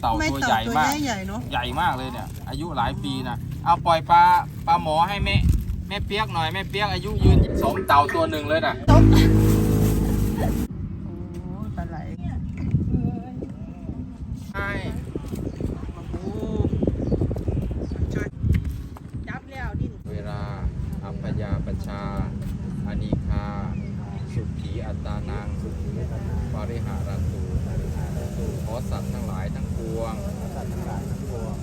เต่าไม่ตัวเต่าใหญ่ตัวมากใหญ่ๆเนาะใหญ่มากเลยเนี่ย อายุหลายปีนะเอาปล่อยปลาปลาหมอให้แม่แม่เปียกหน่อยแม่เปียกอายุยืนสมเต่าตัวหนึ่งเลยนะโอ้ปลาไหลใช่โอ้ช่วยจับแล้วดิ้นเวลาอัปปยาปชาอานิคา สุขีอัตตานังปาริหารันตุ ขอสัตว์ทั้งหลายทั้งปวง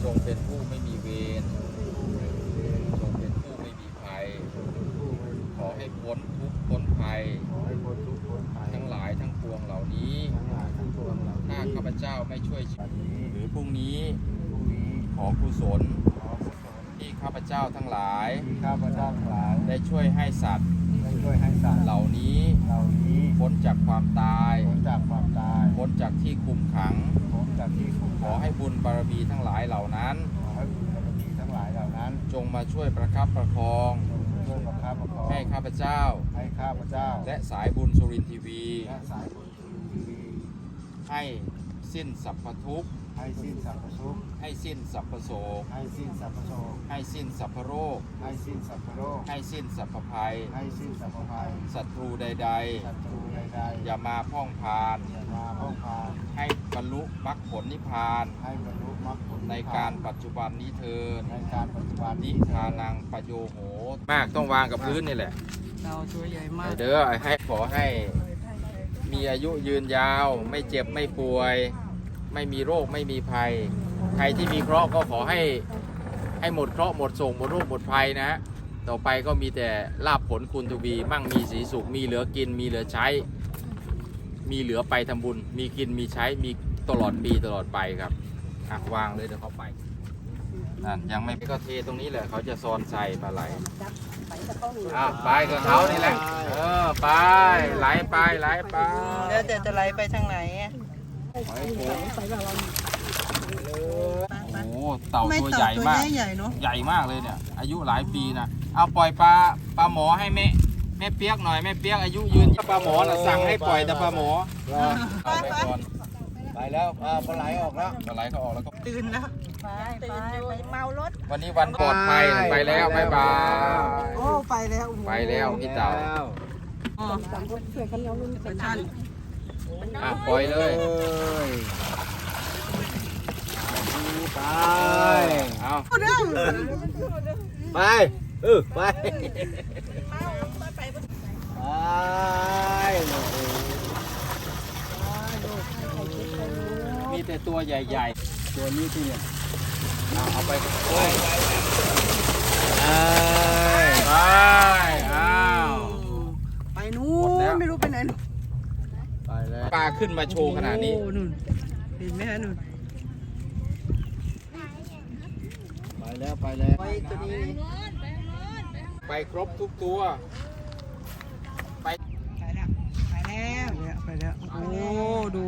จงเป็นผู้ไม่มีเวร จงเป็นผู้ไม่มีภัย ขอให้พ้นทุกข์พ้นภัย ทั้งหลายทั้งปวงเหล่านี้ ถ้าข้าพเจ้าไม่ช่วยหรือพรุ่งนี้ขอกุศลที่ข้าพเจ้าทั้งหลาย ข้าพเจ้าทั้งหลายได้ช่วยให้สัตว์ได้ช่วยให้สัตว์เหล่านี้ เหล่านี้ พ้น จากที่คุมขัง พ้นจากที่คุมขอให้บุญบารมีทั้งหลายเหล่านั้น ขอให้บุญบารมีทั้งหลายเหล่านั้นจงมาช่วยประคับประคอง จงช่วยประคับประคองให้ข้าพเจ้า ให้ข้าพเจ้าและสายบุญสุรินทร์ทีวี และสายบุญทีวีให้ สิ้นสัพพทุกข์ ให้สิ้นสรรพทุกข์ให้สิ้นสัพพโศก ให้สิ้นสรรพโศกให้สิ้นสัพพโรค ให้สิ้นสรรพโรคให้สิ้นสัพพภัย ให้สิ้นสรรพภัยศัตรูใด ศัตรูใดๆอย่ามาพ่องพานๆอย่ามาพ้องพานให้บรรลุมรรคผลนิพพาน ให้บรรลุมรรคผลในการปัจจุบันนี้เทินในการปัจจุบันนิพานังปโยโหมากต้องวางกับพื้นนี่แหละเต่าตัวใหญ่มาก เด้อให้ขอให้มีอายุยืนยาว ไม่เจ็บไม่ป่วย ไม่มีโรคไม่มีภัย ใครที่มีเคราะห์ก็ขอให้ให้หมดเคราะห์หมดโศกหมดโรคหมดภัยนะฮะต่อไปก็มีแต่ลาบผลคุณทวี มั่งมีสีสุข มีเหลือกิน มีเหลือใช้ มีเหลือไปทำบุญ มีกินมีใช้ มีตลอดปีตลอดไปครับอะวางเลยเดี๋ยวเขาไปนั่นยังไม่ก็เทตรงนี้แหละเขาจะซอนใส่ปลาไหลอะไปกับเขานี่แหละ เออไปไหลไปไหลไปแล้วแต่จะไหลไปทางไหน อะโอ้โหเต่าไม่ตัวเต่าใหญ่ตัวมาก ใหญ่ๆเนาะใหญ่มากเลยเนี่ย อายุหลายปีนะเอาปล่อยปลาปลาหมอให้แม่แม่เปียกหน่อยแม่เปียกอายุยืนปลาหมอน่ะสั่งให้ปล่อยแต่ปลาหมอเอาไปก่อนไปแล้วอ่าปลาไหลออกแล้วปลาไหลเขาออกแล้วก็ตื่นแล้วไปไปไปเมารถวันนี้วันปลอดภัยไปแล้วบ๊ายบายโอ้ไปแล้วโอ้โหไปแล้วพี่เต่าอ๋อปลาช่อน อะปล่อยเลยไปเอาเรื่องไปเออไปไปมีแต่ตัวใหญ่ตัวนี้ที่เนี่ยๆเอาเอาไปโอ้ยไปไปอ้าว ไปนู้ หมดแล้ว นไม่รู้ไปไหนนู่น ไปแล้ว ปลา ขึ้นมาโชว์ขนาดนี้โอ้นู่นเห็นไหมฮะนู่นไปแล้วไปแล้วไปตัวนี้ไปครบทุกตัว ไป ไปแล้วไปแล้วเนี่ยไปแล้วโอ้ดู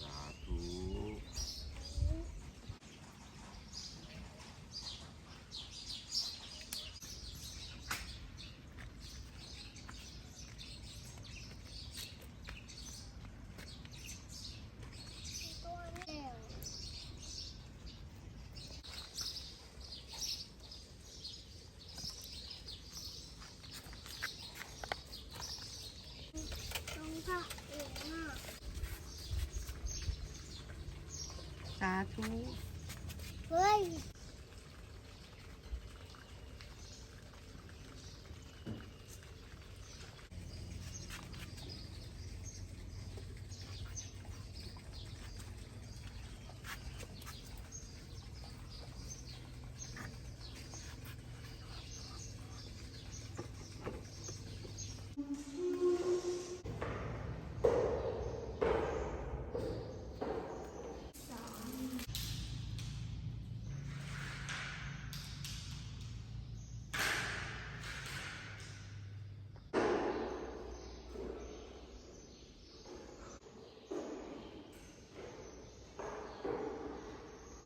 สาธุ สาธุเฮ้ย